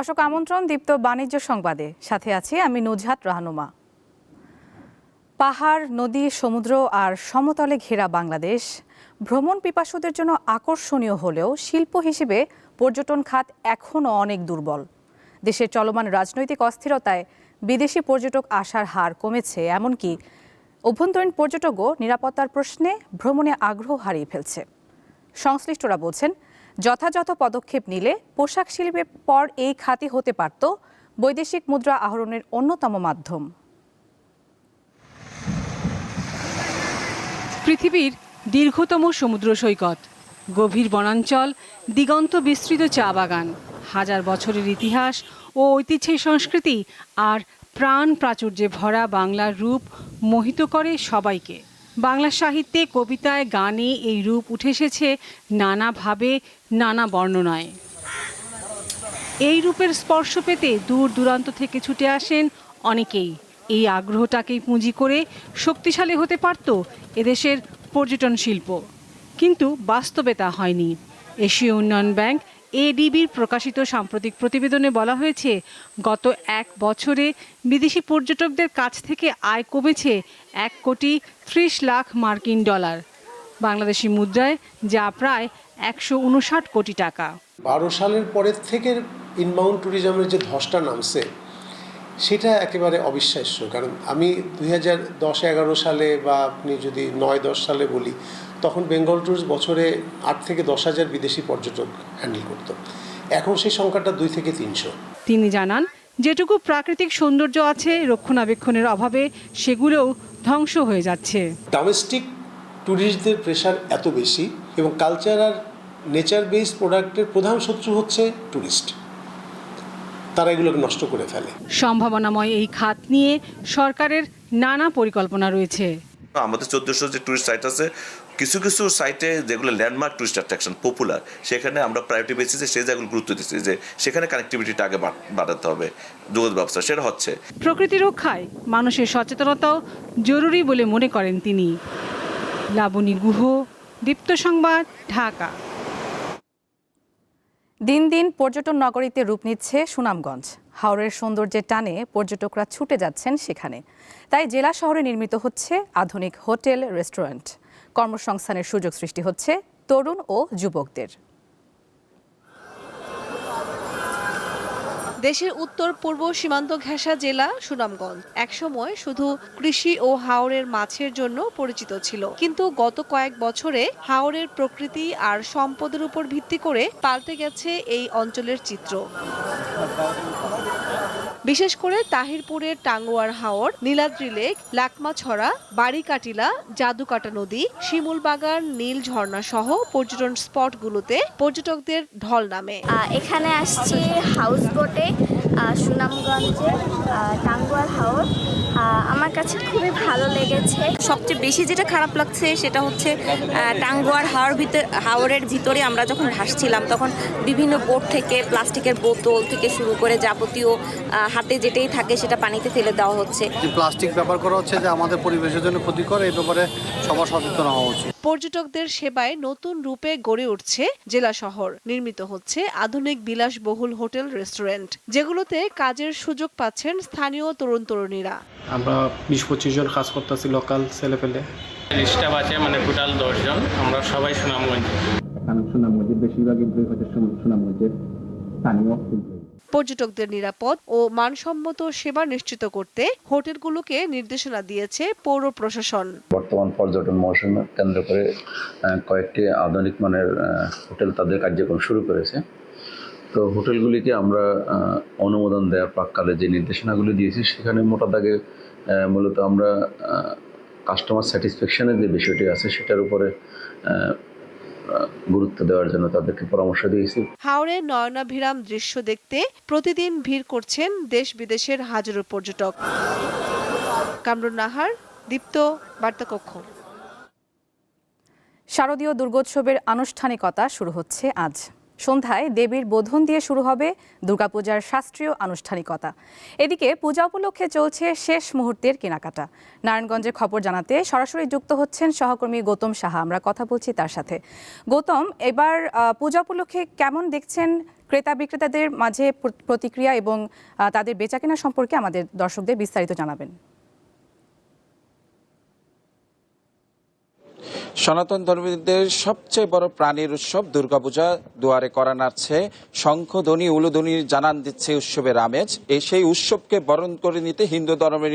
দর্শক আমন্ত্রণ দীপ্ত বাণিজ্য সংবাদে। সাথে আছি আমি নুজহাত রাহনুমা। পাহাড়, নদী, সমুদ্র আর সমতলে ঘেরা বাংলাদেশ ভ্রমণ পিপাসুদের জন্য আকর্ষণীয় হলেও শিল্প হিসেবে পর্যটন খাত এখনও অনেক দুর্বল। দেশের চলমান রাজনৈতিক অস্থিরতায় বিদেশি পর্যটক আসার হার কমেছে, এমনকি অভ্যন্তরীণ পর্যটকও নিরাপত্তার প্রশ্নে ভ্রমণে আগ্রহ হারিয়ে ফেলছে। সংশ্লিষ্টরা বলছেন যথাযথ পদক্ষেপ নিলে পোশাক শিল্পের পর এই খাতি হতে পারত বৈদেশিক মুদ্রা আহরণের অন্যতম মাধ্যম। পৃথিবীর দীর্ঘতম সমুদ্র সৈকত, গভীর বনাঞ্চল, দিগন্ত বিস্তৃত চা বাগান, হাজার বছরের ইতিহাস ও ঐতিহ্যের সংস্কৃতি আর প্রাণ প্রাচুর্যে ভরা বাংলার রূপ মোহিত করে সবাইকে। বাংলা সাহিত্যে কবিতায় গানে এই রূপ উঠে এসেছে নানাভাবে নানা বর্ণনায়। এই রূপের স্পর্শ পেতে দূর দূরান্ত থেকে ছুটে আসেন অনেকেই। এই আগ্রহটাকেই পুঁজি করে শক্তিশালী হতে পারত এদেশের পর্যটন শিল্প। কিন্তু বাস্তবে তা হয়নি। এশীয় উন্নয়ন ব্যাংক এডিবির প্রকাশিত সাম্প্রতিক প্রতিবেদনে বলা হয়েছে, গত এক বছরে বিদেশি পর্যটকদের কাছ থেকে আয় কমেছে এক কোটি ত্রিশ লাখ মার্কিন ডলার। বাংলাদেশি মুদ্রায় যা প্রায় একশো উনষাট কোটি টাকা। বারো সালের পরের থেকে ইনবাউন্ড ট্যুরিজমের যে ধসটা নামছে সেটা একেবারে অবিশ্বাস্য। কারণ আমি দুই হাজার দশ এগারো সালে বা আপনি যদি নয় দশ সালে বলি তখন বেঙ্গল ট্যুরস বছরে আট থেকে দশ হাজার বিদেশি পর্যটক হ্যান্ডেল করত। এখন সেই সংখ্যাটা দুই থেকে তিনশো। তিনি জানান যেটুকু প্রাকৃতিক সৌন্দর্য আছে রক্ষণাবেক্ষণের অভাবে সেগুলোও ধ্বংস হয়ে যাচ্ছে। ডোমেস্টিক ট্যুরিস্টদের প্রেশার এত বেশি এবং কালচার আর নেচার বেসড প্রোডাক্টের প্রধান শত্রু হচ্ছে ট্যুরিস্ট তারা এগুলোকে নষ্ট করে ফেলে। সম্ভাবনাময় এই খাত নিয়ে সরকারের নানা পরিকল্পনা রয়েছে। আমাদের চোদ্দোশো যে টুরিস্ট সাইট আছে কিছু কিছু সাইটে যেগুলো ল্যান্ডমার্ক টুরিস্ট অ্যাট্রাকশন পপুলার সেখানে আমরা প্রায়োরিটি বেসিসে সেই জায়গাগুলো গুরুত্ব দিচ্ছি যে সেখানে কানেক্টিভিটিটা আগে বাড়- বাড়াতে হবে যোগাযোগ ব্যবস্থা সেটা হচ্ছে। প্রকৃতি রক্ষায় মানুষের সচেতনতাও জরুরি বলে মনে করেন তিনি। লাবণী গুহ দীপ্ত সংবাদ ঢাকা। দিন দিন পর্যটন নগরীতে রূপ নিচ্ছে সুনামগঞ্জ। হাওরের সৌন্দর্যের টানে পর্যটকরা ছুটে যাচ্ছেন সেখানে। তাই জেলা শহরে নির্মিত হচ্ছে আধুনিক হোটেল, রেস্টুরেন্ট। কর্মসংস্থানের সুযোগ সৃষ্টি হচ্ছে তরুণ ও যুবকদের। দেশের উত্তর, পূর্ব সীমান্ত ঘেঁষা জেলা সুনামগঞ্জ। একসময় শুধু কৃষি ও হাওরের মাছের জন্য পরিচিত ছিল। কিন্তু গত কয়েক বছরে হাওরের প্রকৃতি আর সম্পদের উপর ভিত্তি করে পাল্টে গেছে এই অঞ্চলের চিত্র। বিশেষ করে তাহিরপুরের টাঙ্গুয়ার হাওর, নীলাদ্রি লেক, লাকমাছড়া বাড়িকাটিলা জাদুকাটা নদী, শিমুলবাগান, নীল ঝর্ণা সহ পর্যটন স্পটগুলোতে পর্যটকদের ঢল নামে। এখানে আসছি হাউস বোটে সুনামগঞ্জে টাঙ্গুয়ার হাওর। আমার কাছে খুবই ভালো লেগেছে। সবচেয়ে বেশি যেটা খারাপ লাগছে সেটা হচ্ছে টাঙ্গুয়ার হাওয়ার ভিতর হাওরের ভিতরে আমরা যখন ভাসছিলাম তখন বিভিন্ন বোট থেকে প্লাস্টিকের বোতল থেকে শুরু করে যাবতীয় হাতে যেটাই থাকে সেটা পানিতে ফেলে দেওয়া হচ্ছে। যে প্লাস্টিক ব্যবহার করা হচ্ছে যে আমাদের পরিবেশের জন্য ক্ষতিকর এই ব্যাপারে সবার সচেতন হওয়া উচিত। পর্যটকদের সেবায় নতুন রূপে গড়ে উঠছে জেলা শহর। নির্মিত হচ্ছে আধুনিক বিলাসবহুল হোটেল রেস্টুরেন্ট যেগুলোতে কাজের সুযোগ পাচ্ছেন স্থানীয় তরুণ তরুণীরা আমরা বিশ পঁচিশ জন কাজ করতেছি লোকাল ছেলে পেলে। স্টাফ আছে মানে টোটাল দশজন আমরা সবাই সুনামগঞ্জ। এখানে সুনামগঞ্জের বেশিরভাগ এমপ্লয়ি হচ্ছে সুন- সুনামগঞ্জের স্থানীয় পর্যটকদের নিরাপদ ও মানসম্মত সেবা নিশ্চিত করতে হোটেলগুলোকে নির্দেশনা দিয়েছে পৌর প্রশাসন। বর্তমান পর্যটন মৌসুমে কেন্দ্র করে কয়েকটি আধুনিক মানের হোটেল তাদের কার্যক্রম শুরু করেছে। তো হোটেলগুলিকে আমরা অনুমোদন দেওয়ার প্রাককালে যে নির্দেশনাগুলি দিয়েছি সেখানে মোটা দাগে মূলত আমরা কাস্টমার স্যাটিসফ্যাকশনের যে বিষয়টি আছে সেটার উপরে গুরুত্ব দেওয়ার জন্য তাদেরকে পরামর্শ দিয়েছি। হাওড়ে নয়নাভিরাম দৃশ্য দেখতে প্রতিদিন ভিড় করছেন দেশ বিদেশের হাজারো পর্যটক। কামরুন নাহার দীপ্ত বার্তাকক্ষ। শারদীয় দুর্গোৎসবের আনুষ্ঠানিকতা শুরু হচ্ছে আজ। সন্ধ্যায় দেবীর বোধন দিয়ে শুরু হবে দুর্গাপূজার শাস্ত্রীয় আনুষ্ঠানিকতা। এদিকে পূজা উপলক্ষে চলছে শেষ মুহূর্তের কেনাকাটা। নারায়ণগঞ্জের খবর জানাতে সরাসরি যুক্ত হচ্ছেন সহকর্মী গৌতম সাহা। আমরা কথা বলছি তার সাথে। গৌতম, এবার পূজা উপলক্ষে কেমন দেখছেন ক্রেতা বিক্রেতাদের মাঝে প্র- প্রতিক্রিয়া এবং তাদের বেচাকেনা সম্পর্কে আমাদের দর্শকদের বিস্তারিত জানাবেন। সনাতন ধর্মীদের সবচেয়ে বড় প্রাণীর উৎসব দুর্গাপূজা। দুয়ারে করা নাড়ছে শঙ্খধ্বনি উলুধ্বনি জানান দিচ্ছে উৎসবের আমেজ। এই সেই উৎসবকে বরণ করে নিতে হিন্দু ধর্মের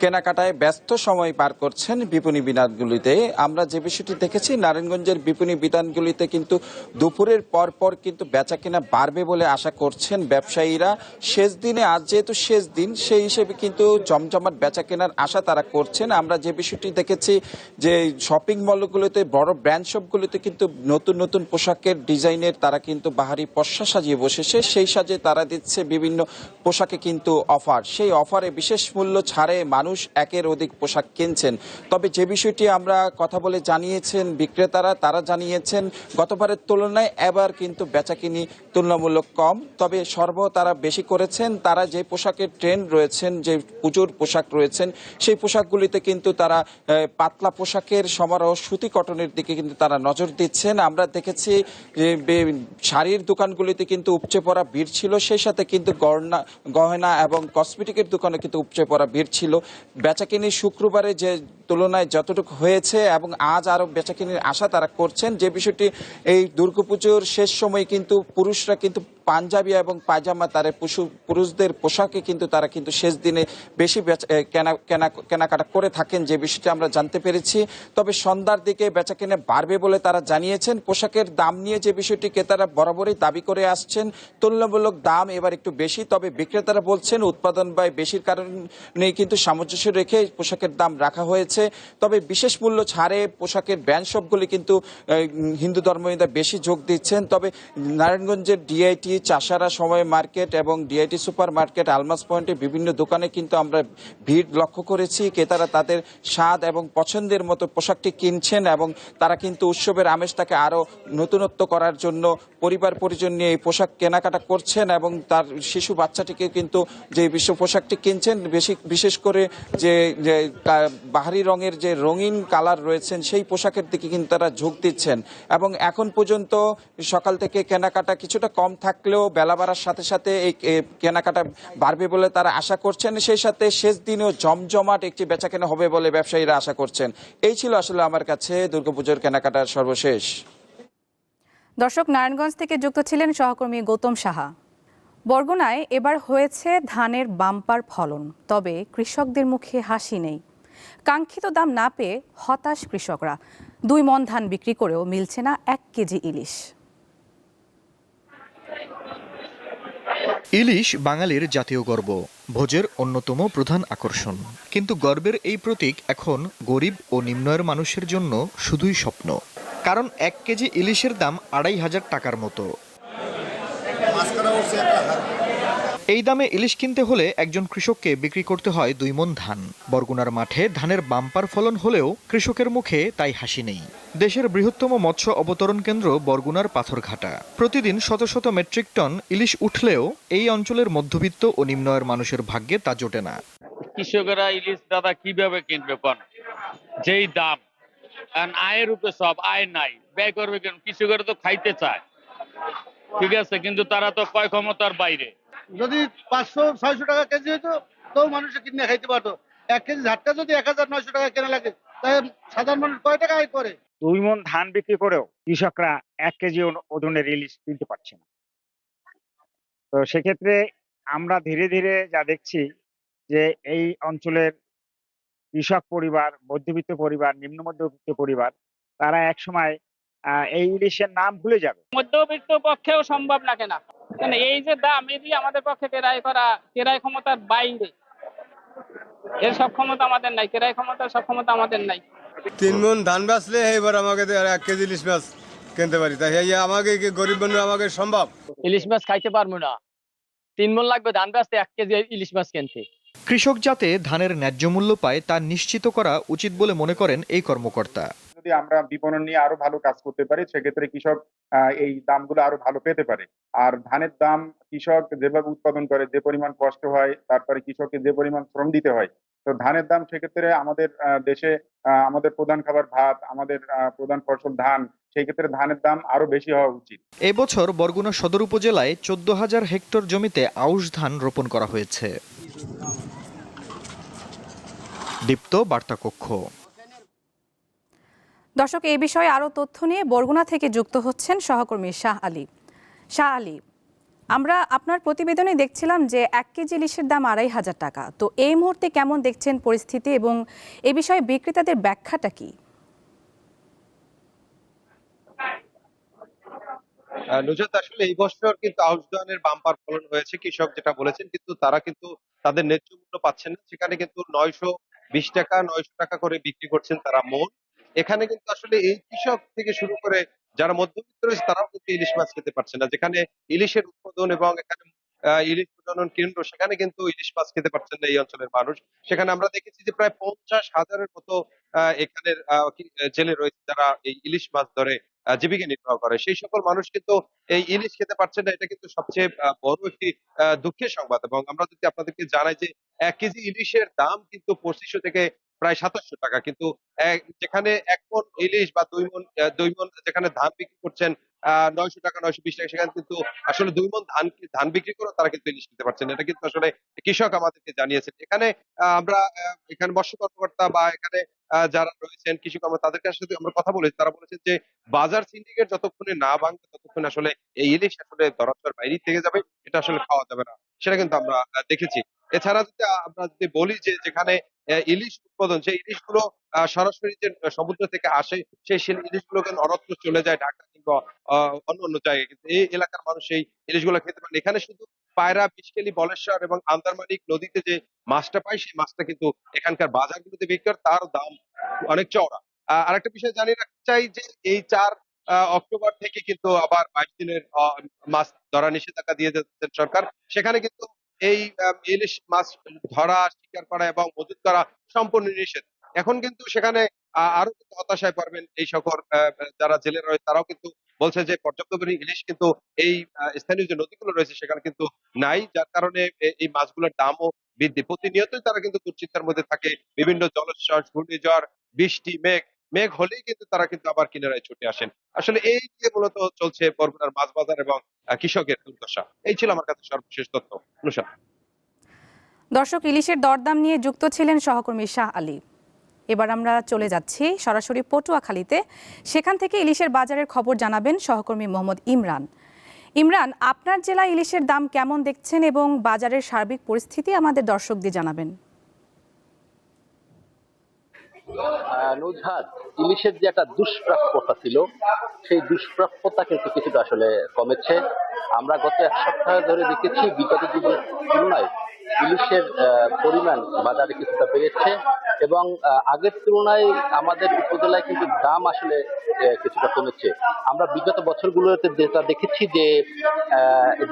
কেনাকাটায় ব্যস্ত সময় পার করছেন বিপণী বিধানগুলিতে। আমরা যে বিষয়টি দেখেছি, নারায়ণগঞ্জের বিপণী বিধানগুলিতে কিন্তু দুপুরের পর পর কিন্তু বেচা কেনা বাড়বে বলে আশা করছেন ব্যবসায়ীরা। শেষ দিনে, আজ যেহেতু শেষ দিন, সেই হিসেবে কিন্তু জমজমাট বেচা কেনার আশা তারা করছেন। আমরা যে বিষয়টি দেখেছি যে শপিং মলগুলোতে বড় ব্র্যান্ড শপগুলোতে কিন্তু নতুন নতুন পোশাকের ডিজাইনের তারা কিন্তু বাহারি পশা সাজিয়ে বসেছে। সেই সাজে তারা দিচ্ছে বিভিন্ন পোশাকে কিন্তু অফার সেই অফারে বিশেষ মূল্য ছাড়ে মানুষ একের অধিক পোশাক কিনছেন। তবে যে বিষয়টি আমরা কথা বলে জানিয়েছেন বিক্রেতারা, তারা জানিয়েছেন, গতবারের তুলনায় এবার কিন্তু বেচাকিনি তুলনামূলক কম। তবে সর্ব তারা বেশি করেছেন, তারা যে পোশাকের ট্রেন্ড রয়েছেন, যে পুজোর পোশাক রয়েছেন, সেই পোশাকগুলিতে কিন্তু তারা পাতলা পোশাকের সমারোহ সুতি কটনের দিকে কিন্তু তারা নজর দিচ্ছেন। আমরা দেখেছি শাড়ির দোকানগুলিতে কিন্তু উপচে পড়া ভিড় ছিল। সেই সাথে কিন্তু গহনা গহনা এবং কসমেটিকের দোকানে কিন্তু উপচে পড়া ভিড় ছিল। বেচাকিনি শুক্রবারে যে তুলনায় যতটুকু হয়েছে এবং আজ আরও বেচাকিনির আশা তারা করছেন, যে বিষয়টি এই দুর্গাপুজোর শেষ সময় কিন্তু পুরুষরা কিন্তু পাঞ্জাবি এবং পায়জামা তারা পুশু- পুরুষদের পোশাকে কিন্তু তারা কিন্তু শেষ দিনে বেশি কেনা কেনা কেনাকাটা করে থাকেন, যে বিষয়টি আমরা জানতে পেরেছি। তবে সন্ধ্যার দিকে বেচা কেনা বাড়বে বলে তারা জানিয়েছেন। পোশাকের দাম নিয়ে যে বিষয়টি ক্রেতারা বরাবরই দাবি করে আসছেন, তুলনামূলক দাম এবার একটু বেশি। তবে বিক্রেতারা বলছেন, উৎপাদন ব্যয় বেশির কারণে কিন্তু সামঞ্জস্য রেখে পোশাকের দাম রাখা হয়েছে। তবে বিশেষ মূল্য ছাড়ে পোশাকের ব্র্যান্ড সবগুলি কিন্তু হিন্দু ধর্মীয়রা বেশি যোগ দিচ্ছেন। তবে নারায়ণগঞ্জের ডিআইটি চাষারা সময় মার্কেট এবং ডিআইটি সুপার মার্কেট আলমাস পয়েন্টে বিভিন্ন দোকানে কিন্তু আমরা ভিড় লক্ষ্য করেছি। ক্রেতারা তাদের স্বাদ এবং পছন্দের মতো পোশাকটি কিনছেন এবং তারা কিন্তু উৎসবের আমেজটাকে আরও নতুনত্ব করার জন্য পরিবার পরিজন নিয়ে এই পোশাক কেনাকাটা করছেন এবং তার শিশু বাচ্চাটিকে কিন্তু যে বিশ্ব পোশাকটি কিনছেন, বেশি, বিশেষ করে যে বাহারি রঙের যে রঙিন কালার রয়েছেন, সেই পোশাকের দিকে কিন্তু তারা ঝোঁক দিচ্ছেন। এবং এখন পর্যন্ত সকাল থেকে কেনাকাটা কিছুটা কম থাকলেও বেলা বাড়ার সাথে সাথে এই কেনাকাটা বাড়বে বলে তারা আশা করছেন। সেই সাথে শেষ দিনেও জমজমাট একটি বেচাকেনা হবে বলে ব্যবসায়ীরা আশা করছেন। এই ছিল আসলে আমার কাছে দুর্গাপুজোর কেনাকাটার সর্বশেষ। দর্শক, নারায়ণগঞ্জ থেকে যুক্ত ছিলেন সহকর্মী গৌতম সাহা। বরগুনায় এবার হয়েছে ধানের বাম্পার ফলন। তবে কৃষকদের মুখে হাসি নেই। কাঙ্ক্ষিত দাম না পেয়ে হতাশ কৃষকরা। দুই মন ধান বিক্রি করেও মিলছে না এক কেজি ইলিশ। ইলিশ বাঙালির জাতীয় গর্ব ভোজের অন্যতম প্রধান আকর্ষণ। কিন্তু গর্বের এই প্রতীক এখন গরিব ও নিম্নয়ের মানুষের জন্য শুধুই স্বপ্ন। কারণ এক কেজি ইলিশের দাম আড়াই হাজার টাকার মতো। এই দামে ইলিশ কিনতে হলে একজন কৃষককে বিক্রি করতে হয় দুই মন ধান। বরগুনার মাঠে ধানের বাম্পার ফলন হলেও কৃষকের মুখে তাই হাসি নেই। দেশের বৃহত্তম মৎস্য অবতরণ কেন্দ্র বরগুনার পাথরঘাটা। প্রতিদিন শত শত মেট্রিক টন ইলিশ উঠলেও এই অঞ্চলের মধ্যবিত্ত ও নিম্নয়ের মানুষের ভাগ্যে তা জোটে না। কৃষকেরা ইলিশ দাদা কীভাবে কিনবে কোন? যেই দাম। আয়ের উপরে সব, আয় নাই। ব্যয় করবে কেন? কৃষকেরা তো খাইতে চায়। ঠিক আছে, কিন্তু তারা তো ক্রয় ক্ষমতার বাইরে। যদি পাঁচশো ছয়শো টাকা কেজি হতো তো মানুষ কিনে খাইতে পারতো। এক কেজি ঝাটকা যদি এক হাজার নয়শো টাকা কেনা লাগে তাই সাধারণ মানুষ কয় টাকা আয় করে? দুই মন ধান বিক্রি করেও কৃষকরা এক কেজি ওজনের ইলিশ কিনতে পারছে না। তো সেক্ষেত্রে আমরা ধীরে ধীরে যা দেখছি যে এই অঞ্চলের কৃষক পরিবার মধ্যবিত্ত পরিবার নিম্ন মধ্যবিত্ত পরিবার তারা একসময় আহ, এই ইলিশের নাম ভুলে যাবে। মধ্যবিত্ত পক্ষেও সম্ভব না কেনা। কেন এই যে দাম এটি আমাদের পক্ষে ক্রয় করা ক্রয় ক্ষমতার বাইরে। এর সব ক্ষমতা আমাদের নাই ক্রয় ক্ষমতার সব ক্ষমতা আমাদের নাই। তিন মন ধান বেচলে এবার আমাকে এক কেজি ইলিশ মাছ কিনতে পারি। তাই এই আমাকে কি গরিব বন্ধু আমাকে সম্ভব? ইলিশ মাছ খাইতে পারব না। তিন মন লাগবে ধান বেচতে এক কেজি ইলিশ মাছ কিনতে। কৃষক যাতে ধানের ন্যায্য মূল্য পায় তা নিশ্চিত করা উচিত বলে মনে করেন এই কর্মকর্তা। যদি আমরা বিপণন নিয়ে আরও ভালো কাজ করতে পারি, সেক্ষেত্রে কৃষক এই দামগুলো আরও ভালো পেতে পারে। আর ধানের দাম কৃষক যেভাবে উৎপাদন করে, যে পরিমাণ কষ্ট হয়, তারপরে কৃষককে যে পরিমাণ শ্রম দিতে হয়, তো ধানের দাম সেক্ষেত্রে আমাদের দেশে আমাদের প্রধান খাবার ভাত, আমাদের প্রধান ফসল ধান সেই ক্ষেত্রে ধানের দাম আরও বেশি হওয়া উচিত। এবছর বরগুনা সদর উপজেলায় চোদ্দ হাজার হেক্টর জমিতে আউশ ধান রোপণ করা হয়েছে। দীপ্ত বার্তা কক্ষ দর্শক এই বিষয়ে আরও তথ্য নিয়ে বরগুনা থেকে যুক্ত হচ্ছেন সহকর্মী শাহ আলী। শাহ আলী, আমরা আপনার প্রতিবেদনে দেখছিলাম যে এক কেজি ইলিশের দাম আড়াই হাজার টাকা। তো এই মুহূর্তে কেমন দেখছেন পরিস্থিতি এবং এ বিষয়ে বিক্রেতাদের ব্যাখ্যাটা কি? আসলে এই বছর কিন্তু আউশ ধানের বাম্পার ফলন হয়েছে, কৃষক যেটা বলেছেন, কিন্তু তারা কিন্তু তাদের ন্যায্য মূল্য পাচ্ছেন না। সেখানে কিন্তু নয়শো বিশ টাকা, নয়শো টাকা করে বিক্রি করছেন তারা মন। এখানে কিন্তু আসলে এই কৃষক থেকে শুরু করে যারা মধ্যবিত্ত রয়েছে, তারাও কিন্তু ইলিশ মাছ খেতে পারছে না। যেখানে ইলিশের উৎপাদন এবং এখানে ইলিশ প্রজনন কেন্দ্র, সেখানে কিন্তু ইলিশ মাছ খেতে পারছেন না এই অঞ্চলের মানুষ। সেখানে আমরা দেখেছি যে প্রায় পঞ্চাশ হাজারের মতো এখানের জেলে রয়েছে যারা এই ইলিশ মাছ ধরে জীবিকা নির্বাহ করে। সেই সকল মানুষ কিন্তু এই ইলিশ খেতে পারছে না। এটা কিন্তু সবচেয়ে বড় একটি দুঃখের সংবাদ। এবং আমরা যদি আপনাদেরকে জানাই যে এক কেজি ইলিশের দাম কিন্তু পঁচিশশো থেকে প্রায় সাতাশশো টাকা। কিন্তু যেখানে এক মন ইলিশ বা দুই মন দুই মন যেখানে ধান বিক্রি করছেন আহ টাকা, নয়শো বিশ টাকা, সেখানে কিন্তু আসলে দুই মন ধান ধান বিক্রি করে তারা কিন্তু ইলিশ নিতে পারছেন এটা কিন্তু আসলে কৃষক আমাদেরকে জানিয়েছেন। এখানে আমরা এখানে মৎস্য কর্মকর্তা বা এখানে যারা রয়েছেন কৃষি কর্ম তাদের যদি আমরা কথা বলেছি। তারা বলেছেন যে, বাজার সিন্ডিকেট যতক্ষণে না ভাঙবে, ততক্ষণ আসলে এই ইলিশ আসলে ধরাছোঁয়ার বাইরে থেকে যাবে, এটা আসলে খাওয়া যাবে না। সেটা কিন্তু আমরা দেখেছি। এছাড়া যদি আমরা যদি বলি যে যেখানে ইলিশ উৎপাদন সেই ইলিশগুলো আহ, সরাসরি যে সমুদ্র থেকে আসে সেই ইলিশগুলো কিন্তু অনত্র চলে যায় ঢাকা কিংবা অন্য অন্য জায়গায়। কিন্তু এই এলাকার মানুষ এই ইলিশগুলো খেতে পারে এখানে শুধু পায়রা বিষকেলি বলেশ্বর এবং আন্দারমানিক নদীতে যে মাছটা পাই সেই মাছটা কিন্তু এখানকার বাজারগুলোতে বিক্রি করে তার দাম অনেক চওড়া। আর একটা বিষয় জানিয়ে রাখতে চাই যে এই চার অক্টোবর থেকে কিন্তু আবার বাইশ দিনের মাছ ধরা নিষেধাজ্ঞা দিয়ে যাচ্ছেন সরকার। সেখানে কিন্তু এই ইলিশ মাছ ধরা, শিকার করা এবং মজুত করা সম্পূর্ণ নিষেধ। এখন কিন্তু সেখানে আরও কিন্তু হতাশায় পারবেন এই সকল যারা জেলে রয়েছে, তারাও কিন্তু বলছে যে পর্যাপ্ত ইলিশ কিন্তু এই স্থানীয় যে নদীগুলো রয়েছে, সেখানে কিন্তু নাই। যার কারণে এই মাছগুলোর দামও বৃদ্ধি। প্রতিনিয়তই তারা কিন্তু দুশ্চিন্তার মধ্যে থাকে। বিভিন্ন জলোচ্ছ্বাস ঘূর্ণিঝড়, বৃষ্টি, মেঘ মেঘ হলেই কিন্তু তারা কিন্তু আবার কিনারায় ছুটে আসেন। আসলে এই নিয়ে মূলত চলছে বরগুনার মাছ বাজার এবং কৃষকের দুর্দশা। এই ছিল আমার কাছে সর্বশেষ তথ্য। অনুষা। দর্শক, ইলিশের দরদাম নিয়ে যুক্ত ছিলেন সহকর্মী শাহ আলী। এবার আমরা চলে যাচ্ছি সরাসরি পটুয়াখালীতে। সেখান থেকে ইলিশের বাজারের খবর জানাবেন সহকর্মী মোহাম্মদ ইমরান। ইমরান, আপনার জেলায় ইলিশের দাম কেমন দেখছেন এবং বাজারের সার্বিক পরিস্থিতি আমাদের দর্শকদের জানাবেন। নুজহাত, ইলিশের যে একটা দুষ্প্রাপ্যতা ছিল, সেই দুষ্প্রাপ্যতা কিন্তু কিছুটা আসলে কমেছে। আমরা গত এক সপ্তাহ ধরে দেখেছি, বিগত দিনের তুলনায় ইলিশের পরিমাণ বাজারে কিছুটা বেড়েছে এবং আগের তুলনায় আমাদের উপজেলায় কিন্তু দাম আসলে কিছুটা কমেছে। আমরা বিগত বছরগুলোতে যেটা দেখেছি যে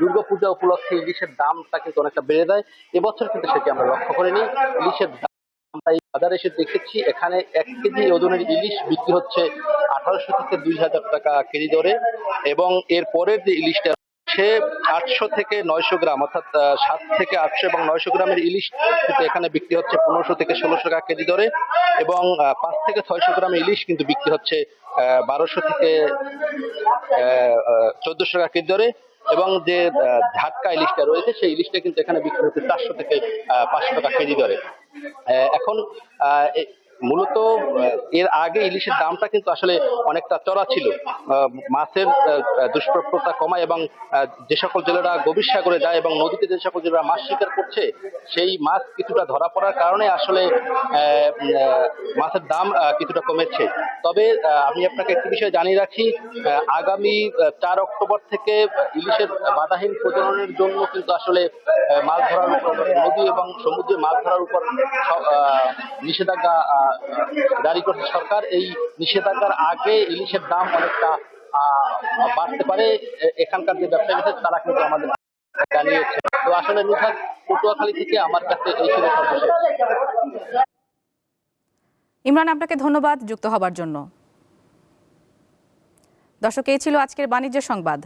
দুর্গাপূজা উপলক্ষে ইলিশের দামটা কিন্তু অনেকটা বেড়ে যায়। এবছর কিন্তু সেটি আমরা লক্ষ্য করিনি। ইলিশের আমরা এই বাজারে এসে দেখেছি, এখানে এক কেজি ওজনের ইলিশ বিক্রি হচ্ছে আঠারোশো থেকে দুই হাজার টাকা কেজি দরে এবং এর পরের যে ইলিশটা, সে আটশো থেকে নয়শো গ্রাম, অর্থাৎ সাত থেকে আটশো এবং নয়শো গ্রামের ইলিশ কিন্তু এখানে বিক্রি হচ্ছে পনেরোশো থেকে ষোলোশো টাকা কেজি দরে এবং পাঁচ থেকে ছয়শো গ্রাম ইলিশ কিন্তু বিক্রি হচ্ছে বারোশো থেকে চোদ্দশো টাকা কেজি দরে এবং যে ঝাটকা ইলিশটা রয়েছে, সেই ইলিশটা কিন্তু এখানে বিক্রি হচ্ছে চারশো থেকে পাঁচশো টাকা কেজি দরে। এখন মূলত এর আগে ইলিশের দামটা কিন্তু আসলে অনেকটা চড়া ছিল। মাছের দুষ্প্রাপ্যতা কমায় এবং যে সকল জেলেরা গভীর সাগরে যায় এবং নদীতে যে সকল জেলেরা মাছ শিকার করছে, সেই মাছ কিছুটা ধরা পড়ার কারণে আসলে মাছের দাম কিছুটা কমেছে। তবে আমি আপনাকে একটি বিষয় জানিয়ে রাখি আগামী চার অক্টোবর থেকে ইলিশের বাধাহীন প্রজননের জন্য কিন্তু আসলে মাছ ধরার উপর, নদী এবং সমুদ্রে মাছ ধরার উপর নিষেধাজ্ঞা জারি করছে সরকার, এই নিষেধাজ্ঞার আগে ইলিশের দাম অনেকটা বাড়তে পারে। এখানকার যে ব্যবসায়ী আছে, তারা কিন্তু আমাদের জানিয়েছে। তো আসলে নিশাদ পটুয়াখালী থেকে আমার কাছে এই ছিল সর্বশেষ। ইমরান, আপনাকে ধন্যবাদ যুক্ত হবার জন্য। দর্শক, এই ছিল আজকের বাণিজ্য সংবাদ।